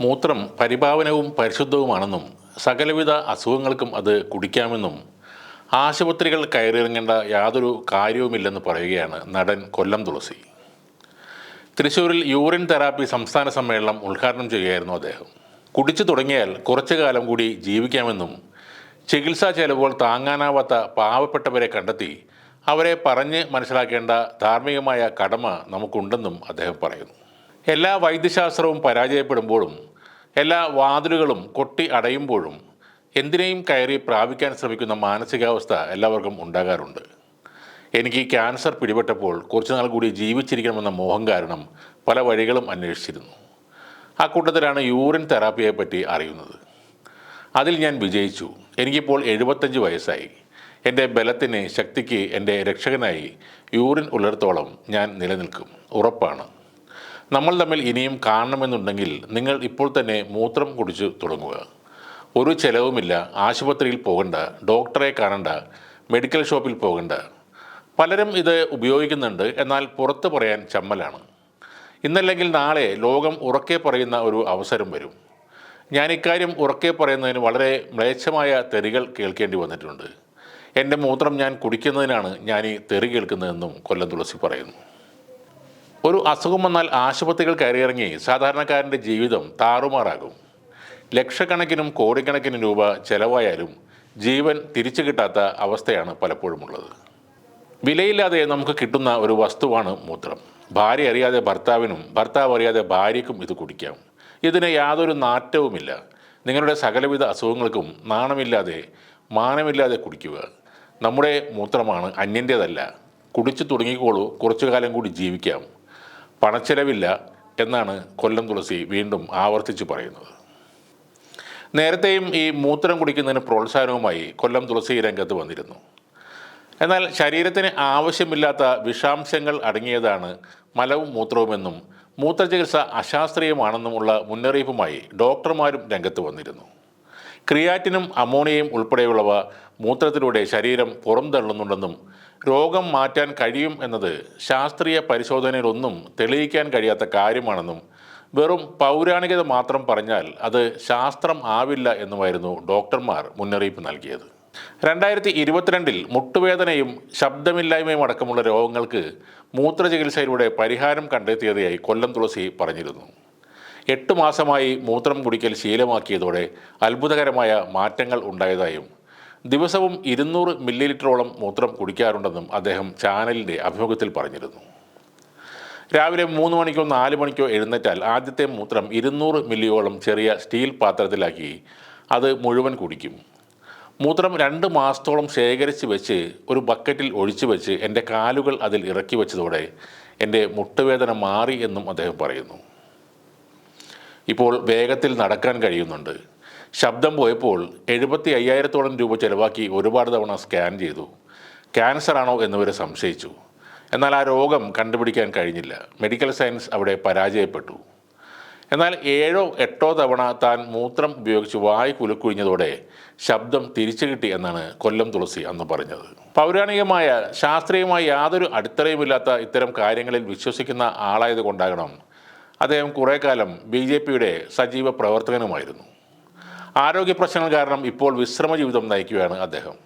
മൂത്രം പരിപാവനവും പരിശുദ്ധവുമാണെന്നും സകലവിധ അസുഖങ്ങൾക്കും അത് കുടിക്കാമെന്നും ആശുപത്രികൾ കയറിയിറങ്ങേണ്ട യാതൊരു കാര്യവുമില്ലെന്ന് പറയുകയാണ് നടൻ കൊല്ലം തുളസി. തൃശ്ശൂരിൽ യൂറിൻ തെറാപ്പി സംസ്ഥാന സമ്മേളനം ഉദ്ഘാടനം ചെയ്യുകയായിരുന്നു അദ്ദേഹം. കുടിച്ചു തുടങ്ങിയാൽ കുറച്ചു കാലം കൂടി ജീവിക്കാമെന്നും ചികിത്സാ ചെലവുകൾ താങ്ങാനാവാത്ത പാവപ്പെട്ടവരെ കണ്ടെത്തി അവരെ പറഞ്ഞ് മനസ്സിലാക്കേണ്ട ധാർമ്മികമായ കടമ നമുക്കുണ്ടെന്നും അദ്ദേഹം പറയുന്നു. എല്ലാ വൈദ്യശാസ്ത്രവും പരാജയപ്പെടുമ്പോഴും എല്ലാ വാതിലുകളും കൊട്ടി അടയുമ്പോഴും എന്തിനേയും കയറി പ്രാപിക്കാൻ ശ്രമിക്കുന്ന മാനസികാവസ്ഥ എല്ലാവർക്കും ഉണ്ടാകാറുണ്ട്. എനിക്ക് ക്യാൻസർ പിടിപെട്ടപ്പോൾ കുറച്ചുനാൾ കൂടി ജീവിച്ചിരിക്കണമെന്ന മോഹം കാരണം പല വഴികളും അന്വേഷിച്ചിരുന്നു. ആ കൂട്ടത്തിലാണ് യൂറിൻ തെറാപ്പിയെ പറ്റി അറിയുന്നത്. അതിൽ ഞാൻ വിജയിച്ചു. എനിക്കിപ്പോൾ എഴുപത്തഞ്ച് വയസ്സായി. എന്റെ ബലത്തിന് ശക്തിക്ക് എന്റെ രക്ഷകനായി യൂറിൻ ഉള്ളിടത്തോളം ഞാൻ നിലനിൽക്കും. ഉറപ്പാണ്. നമ്മൾ തമ്മിൽ ഇനിയും കാണണമെന്നുണ്ടെങ്കിൽ നിങ്ങൾ ഇപ്പോൾ തന്നെ മൂത്രം കുടിച്ചു തുടങ്ങുക. ഒരു ചെലവുമില്ല ആശുപത്രിയിൽ പോകണ്ട ഡോക്ടറെ കാണണ്ട മെഡിക്കൽ ഷോപ്പിൽ പോകണ്ട. പലരും ഇത് ഉപയോഗിക്കുന്നുണ്ട് എന്നാൽ പുറത്ത് പറയാൻ ചമ്മലാണ്. ഇന്നല്ലെങ്കിൽ നാളെ ലോകം ഉറക്കെ പറയുന്ന ഒരു അവസരം വരും. ഞാൻ ഇക്കാര്യം ഉറക്കെ പറയുന്നതിന് വളരെ മ്ലേച്ഛമായ തെറികൾ കേൾക്കേണ്ടി വന്നിട്ടുണ്ട്. എന്റെ മൂത്രം ഞാൻ കുടിക്കുന്നതിനാണ് ഞാൻ ഈ തെറി കേൾക്കുന്നതെന്നും കൊല്ലം തുളസി പറയുന്നു. ഒരു അസുഖം വന്നാൽ ആശുപത്രികൾ കയറിയിറങ്ങി സാധാരണക്കാരന്റെ ജീവിതം താറുമാറാകും. ലക്ഷക്കണക്കിനും കോടിക്കണക്കിന് രൂപ ചെലവായാലും ജീവൻ തിരിച്ചു കിട്ടാത്ത അവസ്ഥയാണ് പലപ്പോഴുമുള്ളത്. വിലയില്ലാതെ നമുക്ക് കിട്ടുന്ന ഒരു വസ്തുവാണ് മൂത്രം. ഭാര്യ അറിയാതെ ഭർത്താവിനും ഭർത്താവ് അറിയാതെ ഭാര്യയ്ക്കും ഇത് കുടിക്കാം. ഇതിന് യാതൊരു നാറ്റവുമില്ല. നിങ്ങളുടെ സകലവിധ അസുഖങ്ങൾക്കും നാണമില്ലാതെ മാനമില്ലാതെ കുടിക്കുക. നമ്മുടെ മൂത്രമാണ് അന്യന്റേതല്ല. കുടിച്ചു തുടങ്ങിക്കോളൂ. കുറച്ചു കാലം കൂടി ജീവിക്കാം. പണച്ചെലവില്ല എന്നാണ് കൊല്ലം തുളസി വീണ്ടും ആവർത്തിച്ച് പറയുന്നത്. നേരത്തെയും ഈ മൂത്രം കുടിക്കുന്നതിന് പ്രോത്സാഹനവുമായി കൊല്ലം തുളസി രംഗത്ത് വന്നിരുന്നു. എന്നാൽ ശരീരത്തിന് ആവശ്യമില്ലാത്ത വിഷാംശങ്ങൾ അടങ്ങിയതാണ് മലവും മൂത്രവുമെന്നും മൂത്രചികിത്സ അശാസ്ത്രീയമാണെന്നുമുള്ള മുന്നറിയിപ്പുമായി ഡോക്ടർമാരും രംഗത്ത് വന്നിരുന്നു. ക്രിയാറ്റിനും അമോണിയയും ഉൾപ്പെടെയുള്ളവ മൂത്രത്തിലൂടെ ശരീരം പുറംതള്ളുന്നുണ്ടെന്നും രോഗം മാറ്റാൻ കഴിയും എന്നത് ശാസ്ത്രീയ പരിശോധനയിലൊന്നും തെളിയിക്കാൻ കഴിയാത്ത കാര്യമാണെന്നും വെറും പൗരാണികത മാത്രം പറഞ്ഞാൽ അത് ശാസ്ത്രം ആവില്ല എന്നുമായിരുന്നു ഡോക്ടർമാർ മുന്നറിയിപ്പ് നൽകിയത്. രണ്ടായിരത്തി ഇരുപത്തിരണ്ടിൽ മുട്ടുവേദനയും ശബ്ദമില്ലായ്മയും അടക്കമുള്ള രോഗങ്ങൾക്ക് മൂത്രചികിത്സയിലൂടെ പരിഹാരം കണ്ടെത്തിയതായി കൊല്ലം തുളസി പറഞ്ഞിരുന്നു. എട്ട് മാസമായി മൂത്രം കുടിക്കൽ ശീലമാക്കിയതോടെ അത്ഭുതകരമായ മാറ്റങ്ങൾ ഉണ്ടായതായും ദിവസവും ഇരുന്നൂറ് മില്ലി ലിറ്ററോളം മൂത്രം കുടിക്കാറുണ്ടെന്നും അദ്ദേഹം ചാനലിന്റെ അഭിമുഖത്തിൽ പറഞ്ഞിരുന്നു. രാവിലെ മൂന്ന് മണിക്കോ നാല് മണിക്കോ എഴുന്നേറ്റാൽ ആദ്യത്തെ മൂത്രം ഇരുന്നൂറ് മില്ലിയോളം ചെറിയ സ്റ്റീൽ പാത്രത്തിലാക്കി അത് മുഴുവൻ കുടിക്കും. മൂത്രം രണ്ട് മാസത്തോളം ശേഖരിച്ച് വെച്ച് ഒരു ബക്കറ്റിൽ ഒഴിച്ചു വെച്ച് എന്റെ കാലുകൾ അതിൽ ഇറക്കി വെച്ചതോടെ എന്റെ മുട്ടുവേദന മാറി എന്നും അദ്ദേഹം പറയുന്നു. ഇപ്പോൾ വേഗത്തിൽ നടക്കാൻ കഴിയുന്നുണ്ട്. ശബ്ദം പോയപ്പോൾ എഴുപത്തി അയ്യായിരത്തോളം രൂപ ചെലവാക്കി ഒരുപാട് തവണ സ്കാൻ ചെയ്തു. ക്യാൻസർ ആണോ എന്നിവരെ സംശയിച്ചു. എന്നാൽ ആ രോഗം കണ്ടുപിടിക്കാൻ കഴിഞ്ഞില്ല. മെഡിക്കൽ സയൻസ് അവിടെ പരാജയപ്പെട്ടു. എന്നാൽ ഏഴോ എട്ടോ തവണ താൻ മൂത്രം ഉപയോഗിച്ച് വായ് കുലുക്കുഴിഞ്ഞതോടെ ശബ്ദം തിരിച്ചു കിട്ടി എന്നാണ് കൊല്ലം തുളസി അന്ന് പറഞ്ഞത്. പൗരാണികമായ ശാസ്ത്രീയമായ യാതൊരു അടിത്തറയുമില്ലാത്ത ഇത്തരം കാര്യങ്ങളിൽ വിശ്വസിക്കുന്ന ആളായതുകൊണ്ടാകണം അദ്ദേഹം കുറേ കാലം ബി ജെ പിയുടെ സജീവ പ്രവർത്തകനുമായിരുന്നു. ആരോഗ്യ പ്രശ്നങ്ങൾ കാരണം ഇപ്പോൾ വിശ്രമ ജീവിതം നയിക്കുകയാണ് അദ്ദേഹം.